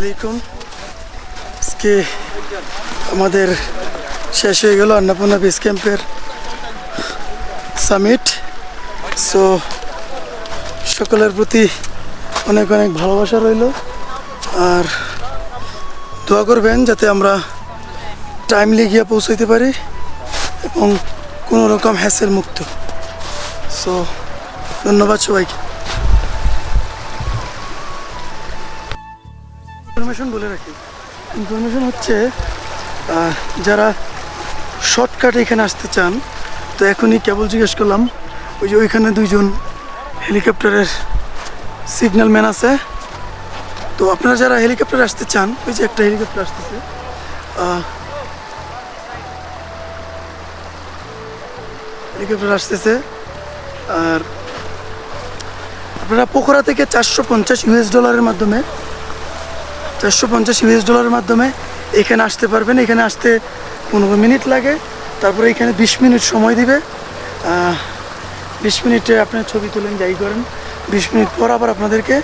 আলাইকুম। আজকে আমাদের শেষ হয়ে গেল অন্নপূর্ণা বেস ক্যাম্পের সামিট সো সকলের প্রতি অনেক অনেক ভালোবাসা রইল। আর দোয়া করবেন যাতে আমরা টাইমলি গিয়ে পৌঁছাইতে পারি এবং কোনো রকম হ্যাসেল মুক্ত। সো ধন্যবাদ সবাইকে। ইনফরমেশন বলে রাখি। ইনফরমেশন হচ্ছে যারা শর্টকাট এখানে আসতে চান, তো এখনই কেবল জিজ্ঞেস করলাম, ওই যে ওইখানে দুইজন হেলিকপ্টারের সিগন্যাল ম্যান আছে। তো আপনারা যারা হেলিকপ্টার আসতে চান, ওই যে একটা হেলিকপ্টার আসতেছে হেলিকপ্টার আসতেছে, আর আপনারা পোখরা থেকে চারশো পঞ্চাশ ইউএস ডলারের মাধ্যমে চারশো পঞ্চাশ ইউএস ডলারের মাধ্যমে এখানে আসতে পারবেন। এখানে আসতে পনেরো মিনিট লাগে। তারপরে এখানে বিশ মিনিট সময় দিবে। বিশ মিনিটে আপনার ছবি তুলেন, যাই করেন। বিশ মিনিট পর আবার আপনাদেরকে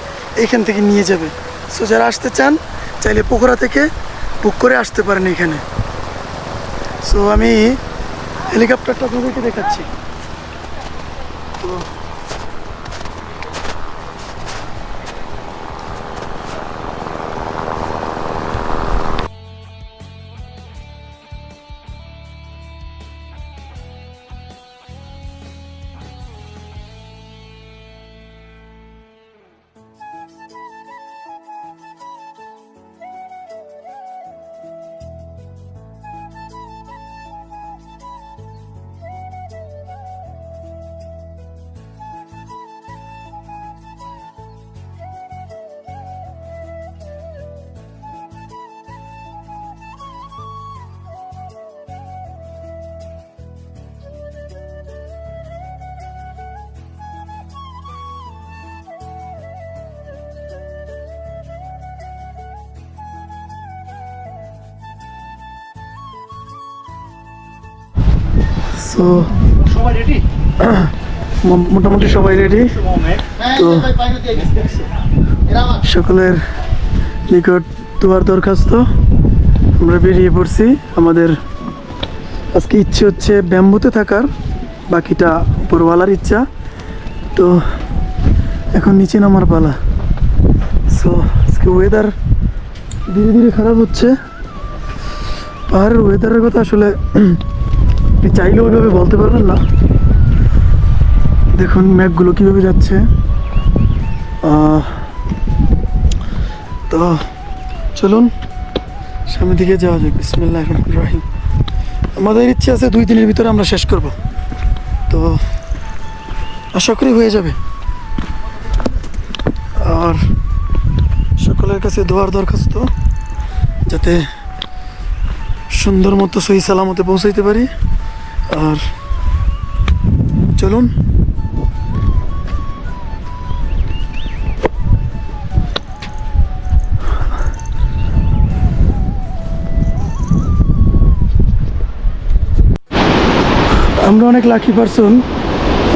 এইখান থেকে নিয়ে যাবে। সো যারা আসতে চান, চাইলে পোখরা থেকে বুক করে আসতে পারেন এখানে। সো আমি হেলিকপ্টারটা আপনাদেরকে দেখাচ্ছি। তো সো মোটামুটি সবাই রেডি তো সকলের নিকট তোমার দরখাস্ত। আমরা বেরিয়ে পড়ছি। আমাদের আজকে ইচ্ছে হচ্ছে ব্যাম্বুতে থাকার, বাকিটা উপরওয়ালার ইচ্ছা। তো এখন নিচে নামার পালা। সো আজকে ওয়েদার ধীরে ধীরে খারাপ হচ্ছে। পাহাড়ের ওয়েদারের কথা আসলে আপনি চাইলে ওইভাবে বলতে পারবেন না। দেখুন, ম্যাপগুলো কীভাবে যাচ্ছে। তো চলুন, সামনের দিকে যাওয়া যাক। বিসমিল্লাহ রাহিম। আমাদের ইচ্ছে আছে দুই দিনের ভিতরে আমরা শেষ করব। তো আশা করি হয়ে যাবে। আর সকলের কাছে দোয়ার দরখাস্ত, যাতে সুন্দর মতো সহি সালামতে পৌঁছাইতে পারি। আর চলুন। আমরা অনেক লাকি পারসন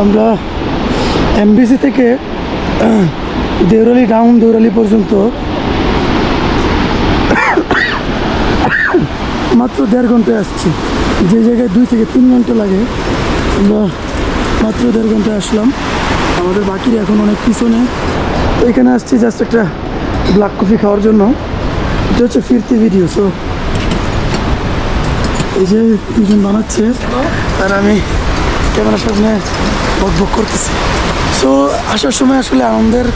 আমরা এমবিসি থেকে দেউরালি ডাউন দেউরালি পর্যন্ত। মাত্র দেড় ঘন্টায় আসছি। যে জায়গায় দুই থেকে তিন ঘণ্টা লাগে, আমরা মাত্র দেড় ঘন্টায় আসলাম। আমাদের বাকির এখন অনেক পিছনে। এখানে আসছি জাস্ট একটা ব্ল্যাক কফি খাওয়ার জন্য। এটা হচ্ছে ফিরতি ভিডিও সো এই যে দুজন বানাচ্ছে আর আমি ক্যামেরার সামনে বকবক করতেছি। সো আসার সময় আসলে আনন্দের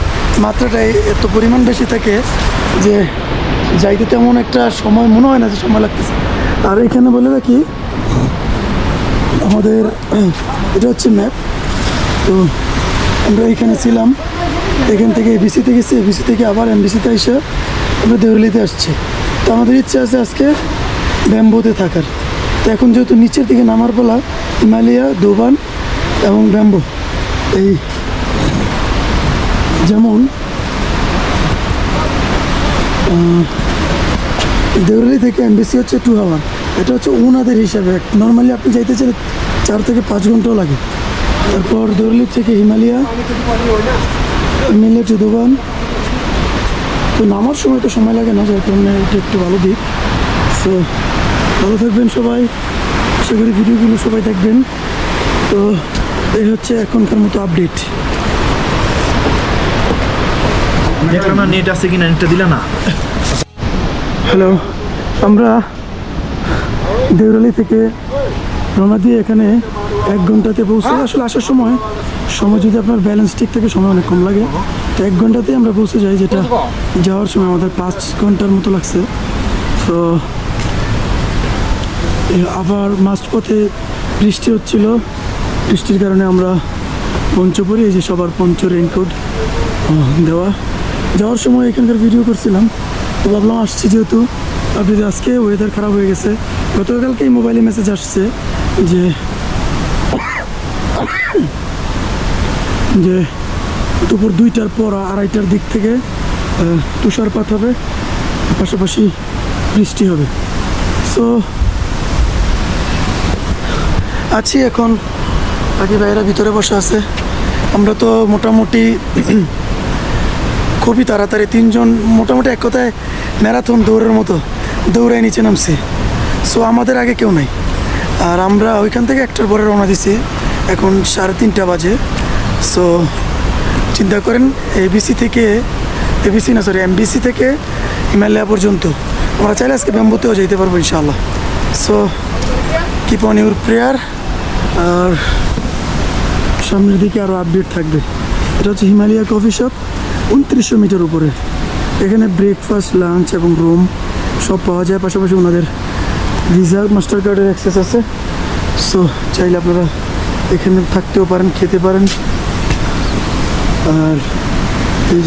মাত্রাটাই এত পরিমাণ বেশি থাকে যে যাইতে তেমন একটা সময় মনে হয় না যে সময় লাগতেছে। আর এখানে বলে রাখি আমাদের, এটা হচ্ছে ম্যাপ তো আমরা এখানে ছিলাম। এখান থেকে এবিসিতে গেছি। এবিসি থেকে আবার এমবিসিতে এসে আমরা দেউরলিতে আসছি। তো আমাদের ইচ্ছে আছে আজকে ব্যাম্বোতে থাকার। তো এখন যেহেতু নিচের দিকে নামার পালা, হিমালয়া, দোবান এবং ব্যাম্বো। এই যেমন দেউরালি থেকে এমবিসি হচ্ছে টু আওয়ার এটা হচ্ছে ওনাদের হিসাবে। নর্মালি আপনি যাইতে চাইলে চার থেকে পাঁচ ঘন্টাও লাগে। তারপর দেউরালি থেকে হিমালয়া হিমালয়া টু তো নামার সময় তো সময় লাগে না যার কারণে এটা একটু ভালো দিক। সো ভালো থাকবেন সবাই। আশা করি ভিডিওগুলো সবাই দেখবেন। তো এই হচ্ছে এখনকার মতো আপডেট নেট আছে কিনা নেটটা দিলা না। হ্যালো আমরা দেউরালি থেকে রওনা দিয়ে এখানে এক ঘন্টাতে পৌঁছে আসলে আসার সময় সময় যদি আপনার ব্যালেন্স ঠিক থাকে, সময় অনেক কম লাগে। তো এক ঘন্টাতে আমরা পৌঁছে যাই, যেটা যাওয়ার সময় আমাদের পাঁচ ঘণ্টার মতো লাগছে। তো আবার মাঝপথে বৃষ্টি হচ্ছিল। বৃষ্টির কারণে আমরা পঞ্চ পরি, এই যে সবার পঞ্চ রেইনকোট দেওয়া। যাওয়ার সময় এখানকার ভিডিও করছিলাম। তো ভাবলাম আসছি যেহেতু আপনি আজকে ওয়েদার খারাপ হয়ে গেছে গতকালকে এই মোবাইলে মেসেজ আসছে যে যে দুপুর দুইটার পর আড়াইটার দিক থেকে তুষারপাত হবে, পাশাপাশি বৃষ্টি হবে। সো আছি এখন, বাকি ভাইয়েরা ভিতরে বসে আছে। আমরা তো মোটামুটি খুবই তাড়াতাড়ি তিনজন, মোটামুটি এক কথায় ম্যারাথন দৌড়ের মতো। দৌড়ায় নিচে নামছি। সো আমাদের আগে কেউ নাই। আর আমরা ওইখান থেকে একটার পরে রওনা দিছি। এখন সাড়ে তিনটা বাজে। সো চিন্তা করেন এবিসি থেকে এবিসি না সরি এমবিসি থেকে হিমালয়া পর্যন্ত। আমরা চাইলে আজকে ব্যাম্বুতেও যেতে পারব, ইনশাআল্লাহ। So keep on your prayer আর সামনের দিকে আরও আপডেট থাকবে। এটা হচ্ছে হিমালয়া কফি শপ, উনত্রিশশো মিটার উপরে। এখানে ব্রেকফাস্ট লাঞ্চ এবং রুম সব পাওয়া যায় পাশাপাশি ওনাদের ভিসা মাস্টার কার্ডের অ্যাক্সেস আছে। সো চাইলে আপনারা এখানে থাকতেও পারেন, খেতে পারেন। আর এই